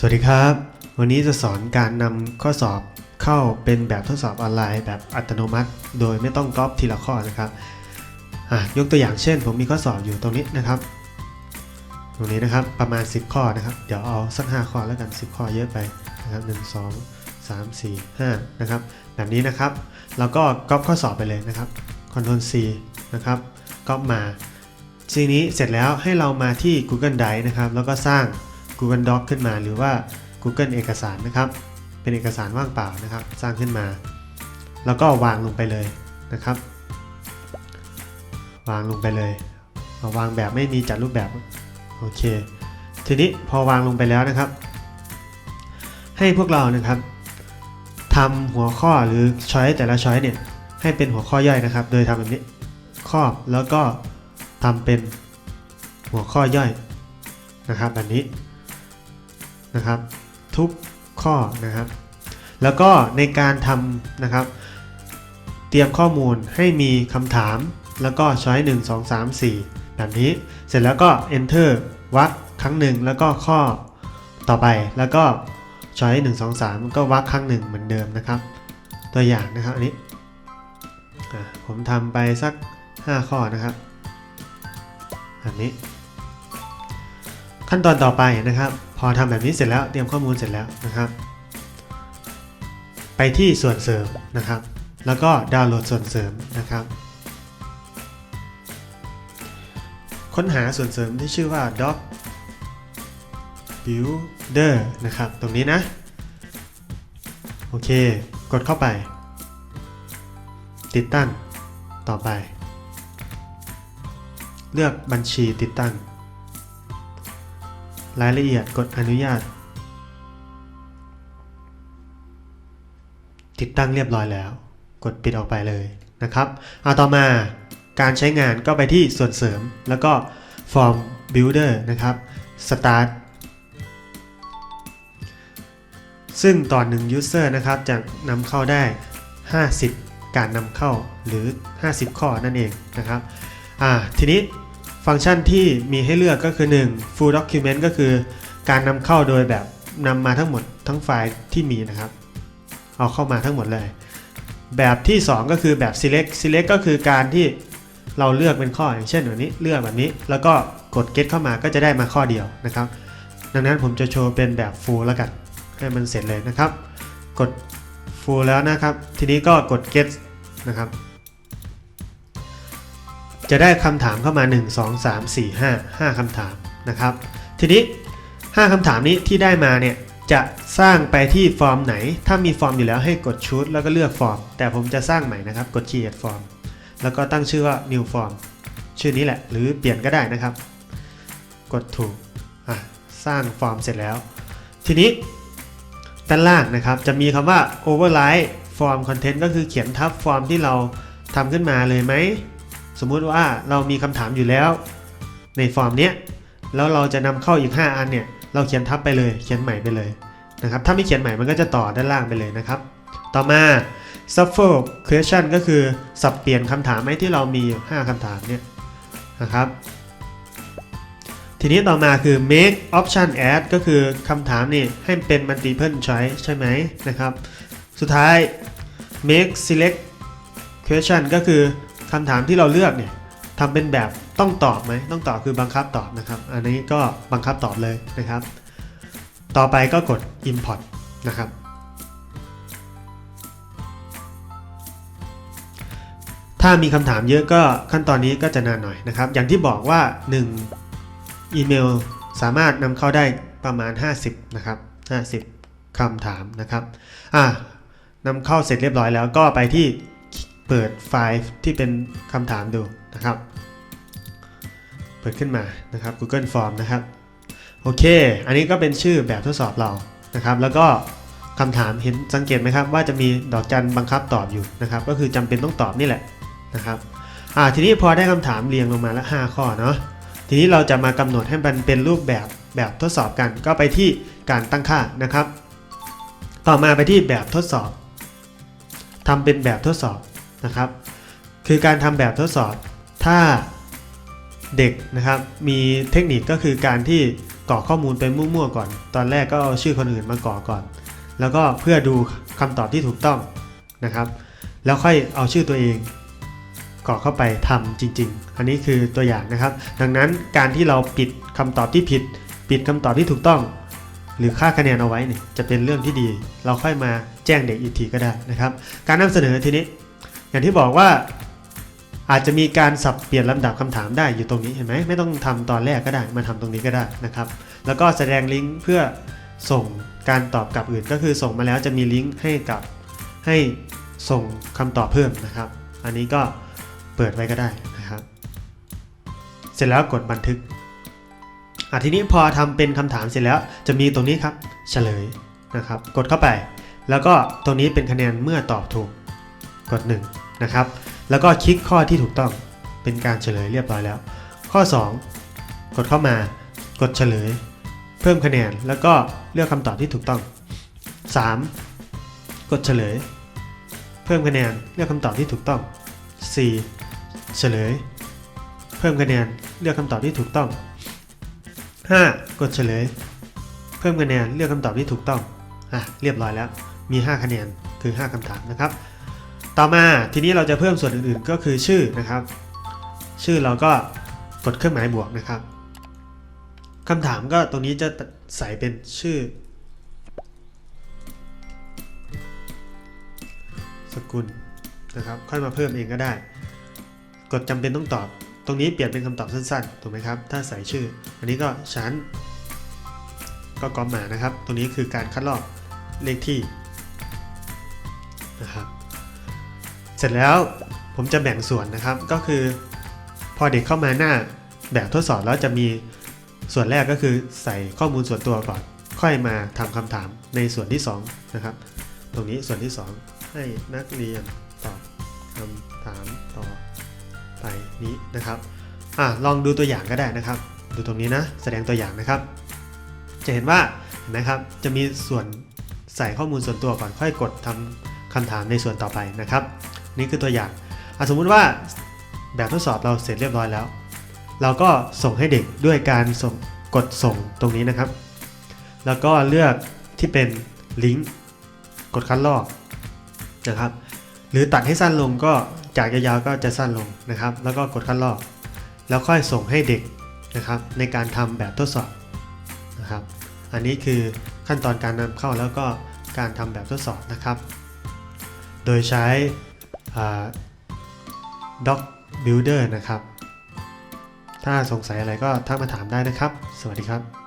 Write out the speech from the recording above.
สวัสดีครับ วันนี้จะสอนการนำข้อสอบเข้าเป็นแบบทดสอบออนไลน์ แบบอัตโนมัติ โดยไม่ต้องก๊อปทีละข้อนะครับยกตัวอย่างเช่น ผมมีข้อสอบอยู่ตรงนี้นะครับ ตรงนี้นะครับประมาณ 10 ข้อนะครับ เดี๋ยวเอาสัก 5 ข้อแล้วกัน 10 ข้อเยอะไปนะครับ1 2 3 4 5นะครับแบบนี้นะครับแล้วก็ก๊อปข้อสอบไปเลยนะครับ Ctrl C นะครับก๊อปมาทีนี้เสร็จแล้วให้เรามาที่ Google Drive นะครับแล้วก็สร้าง Google Doc ขึ้นมา หรือว่า Google เอกสารนะครับ เป็นเอกสารว่างเปล่านะครับ สร้างขึ้นมา แล้วก็วางลงไปเลยนะครับ วางลงไปเลย เอาวางแบบไม่มีจัดรูปแบบ โอเค ทีนี้พอวางลงไปแล้วนะครับ ให้พวกเรานะครับทำหัวข้อหรือช้อยแต่ละช้อยเนี่ยให้เป็นหัวข้อย่อยนะครับ โดยทำแบบนี้ครอบแล้วก็ทำเป็นหัวข้อย่อยนะครับแบบนี้ นะครับ ทุกข้อนะครับ แล้วก็ในการทำนะครับ เตรียมข้อมูลให้มีคำถามแล้วก็ช้อย1 2 3 4 แบบนี้ เสร็จแล้วก็ enter วรรคครั้งหนึ่งแล้วก็ข้อต่อไปแล้วก็ช้อย1 2 3 ก็วรรคครั้งหนึ่งเหมือนเดิมนะครับ ตัวอย่างนะครับอันนี้ผมทำไปสัก 5 ข้อนะครับแบบนี้ ขั้นตอนต่อไปนะครับ พอทำแบบนี้เสร็จแล้วเตรียมข้อมูลเสร็จแล้วนะครับ ไปที่ส่วนเสริมนะครับ แล้วก็ดาวน์โหลดส่วนเสริมนะครับ ค้นหาส่วนเสริมที่ชื่อว่า doc builder นะครับ ตรงนี้นะ โอเค กดเข้าไป ติดตั้งต่อไป เลือกบัญชีติดตั้ง รายละเอียดกดอนุญาต ติดตั้งเรียบร้อยแล้ว กดปิดออกไปเลยนะครับเอาต่อมาการใช้งานก็ไปที่ส่วนเสริมแล้วก็ Form Builder นะครับ Start ซึ่งต่อหนึ่ง User นะครับจะนำเข้าได้ 50 การนำเข้าหรือ 50 ข้อนั่นเองนะครับอ่าทีนี้ ฟังก์ชันที่มีให้เลือกก็คือ 1 full document ก็คือการนำเข้าโดยแบบนำมาทั้งหมดทั้งไฟล์ที่มีนะครับ เอาเข้ามาทั้งหมดเลย แบบที่ 2 ก็คือแบบ select select ก็คือการที่เราเลือกเป็นข้ออย่างเช่นแบบนี้เลือกแบบนี้ แล้วก็กด get เข้ามาก็จะได้มาข้อเดียวนะครับ ดังนั้นผมจะโชว์เป็นแบบ full แล้วกันให้มันเสร็จเลยนะครับ กด full แล้วนะครับ ทีนี้ก็กด get นะครับ จะได้คำถามเข้ามา 1 2 3 4 5 5คำถามนะครับ ทีนี้ 5คำถามนี้ที่ได้มาเนี่ยจะสร้างไปที่ฟอร์มไหน ถ้ามีฟอร์มอยู่แล้วให้กดชุดแล้วก็เลือกฟอร์ม แต่ผมจะสร้างใหม่นะครับ กด create form แล้วก็ตั้งชื่อว่า new form ชื่อนี้แหละ หรือเปลี่ยนก็ได้นะครับ กดถูกสร้างฟอร์มเสร็จแล้ว ทีนี้ด้านล่างนะครับ จะมีคำว่า override form content ก็คือเขียนทับฟอร์มที่เราทำขึ้นมาเลยไหม สมมุติว่าเรามีคำถามอยู่แล้ว ในฟอร์มเนี้ยแล้วเราจะนำเข้าอีก 5 อันเนี่ยเราเขียนทับไปเลยเขียนใหม่ไปเลยนะครับถ้าไม่เขียนใหม่มันก็จะต่อด้านล่างไปเลยนะครับ ต่อมา shuffle question ก็คือสับเปลี่ยนคำถามไหมที่เรามีอยู่5คำถามเนี่ยนะครับ ทีนี้ต่อมาคือ make option add ก็คือคำถามนี่ให้เป็น multiple choice ใช่ไหมนะครับ สุดท้าย make select question ก็คือ คำถามที่เราเลือกเนี่ยทำเป็นแบบต้องตอบไหมต้องตอบคือบังคับตอบนะครับ อันนี้ก็บังคับตอบเลยนะครับ ต่อไปก็กด import นะครับ ถ้ามีคำถามเยอะก็ขั้นตอนนี้ก็จะนานหน่อยนะครับ อย่างที่บอกว่า 1 อีเมลสามารถนำเข้าได้ประมาณ 50 นะครับ 50คำถามนะครับอ่านำเข้าเสร็จเรียบร้อยแล้วก็ไปที่ เปิดไฟล์ที่เป็นคำถามดูนะครับ เปิดขึ้นมานะครับ Google Form นะครับ โอเค อันนี้ก็เป็นชื่อแบบทดสอบเรานะครับ แล้วก็คำถามเห็นสังเกตไหมครับ ว่าจะมีดอกจันบังคับตอบอยู่นะครับ ก็คือจำเป็นต้องตอบนี่แหละนะครับอ่าทีนี้พอได้คำถามเรียงลงมาล้ว5ข้อเนาะทีนี้เราจะมากำหนดให้มันเป็นรูปแบบแบบทดสอบกัน ก็ไปที่การตั้งค่านะครับ ต่อมาไปที่แบบทดสอบทำเป็นแบบทดสอบ นะครับ คือการทำแบบทดสอบ ถ้าเด็กนะครับมีเทคนิคก็คือการที่กรอกข้อมูลไปมั่วๆก่อน ตอนแรกก็เอาชื่อคนอื่นมากรอกก่อน แล้วก็เพื่อดูคำตอบที่ถูกต้องนะครับ แล้วค่อยเอาชื่อตัวเองกรอกเข้าไปทำจริง ๆ อันนี้คือตัวอย่างนะครับ ดังนั้นการที่เราปิดคำตอบที่ผิด ปิดคำตอบที่ถูกต้อง หรือค่าคะแนนเอาไว้เนี่ยจะเป็นเรื่องที่ดี เราค่อยมาแจ้งเด็กอีกทีก็ได้นะครับ การนำเสนอทีนี้ อย่างที่บอกว่าอาจจะมีการสับเปลี่ยนลำดับคำถามได้อยู่ตรงนี้เห็นไหมไม่ต้องทำตอนแรกก็ได้มาทำตรงนี้ก็ได้นะครับ แล้วก็แสดงลิงก์เพื่อส่งการตอบกลับอื่นก็คือส่งมาแล้วจะมีลิงก์ให้กับให้ส่งคำตอบเพิ่มนะครับ อันนี้ก็เปิดไว้ก็ได้นะครับ เสร็จแล้วกดบันทึกอะทีนี้พอทำเป็นคำถามเสร็จแล้วจะมีตรงนี้ครับเฉลยนะครับ กดเข้าไป แล้วก็ตรงนี้เป็นคะแนนเมื่อตอบถูก กด1นะครับ แล้วก็คลิกข้อที่ถูกต้องเป็นการเฉลยเรียบร้อยแล้ว ข้อ 2 กดเข้ามากดเฉลย เพิ่มคะแนน แล้วก็เลือกคำตอบที่ถูกต้อง 3. กดเฉลย เพิ่มคะแนนเลือกคำตอบที่ถูกต้อง 4. เฉลย เพิ่มคะแนนเลือกคำตอบที่ถูกต้อง 5. กดเฉลย เพิ่มคะแนนเลือกคำตอบที่ถูกต้องอะเรียบร้อยแล้วมี 5 คะแนนคือ 5คำถามนะครับ ต่อมาทีนี้เราจะเพิ่มส่วนอื่นๆก็คือชื่อนะครับ ชื่อเราก็กดเครื่องหมายบวกนะครับคำถามก็ตรงนี้จะใส่เป็นชื่อ สกุลนะครับ ค่อยมาเพิ่มเองก็ได้ กดจำเป็นต้องตอบ ตรงนี้เปลี่ยนเป็นคำตอบสั้นๆ ถูกไหมครับ ถ้าใส่ชื่อ อันนี้ก็ชั้น ก็กอมมานะครับ ตรงนี้คือการคัดลอกเลขที่ เสร็จแล้วผมจะแบ่งส่วนนะครับก็คือ พอเด็กเข้ามาหน้าแบบทดสอบแล้วจะมีส่วนแรกก็คือใส่ข้อมูลส่วนตัวก่อน ค่อยมาทำคำถามในส่วนที่ 2 นะครับ ตรงนี้ส่วนที่ 2 ให้นักเรียนตอบคำถามต่อไปนี้นะครับอะลองดูตัวอย่างก็ได้นะครับ ดูตรงนี้นะแสดงตัวอย่างนะครับ จะเห็นว่าเห็นไหมครับจะมีส่วนใส่ข้อมูลส่วนตัวก่อนค่อยกดทำคำถามในส่วนต่อไปนะครับ นี่คือตัวอย่างอสมมุติว่าแบบทดสอบเราเสร็จเรียบร้อยแล้ว เราก็ส่งให้เด็กด้วยการส่งกดส่งตรงนี้นะครับ แล้วก็เลือกที่เป็นลิงก์กดคัดลอกนะครับ หรือตัดให้สั้นลงก็จากยาวๆก็จะสั้นลงนะครับ แล้วก็กดคัดลอก แล้วค่อยส่งให้เด็กนะครับในการทำแบบทดสอบนะครับ อันนี้คือขั้นตอนการนำเข้าแล้วก็การทำแบบทดสอบนะครับ โดยใช้ Doc Builder นะครับ ถ้าสงสัยอะไรก็ทักมาถามได้นะครับ สวัสดีครับ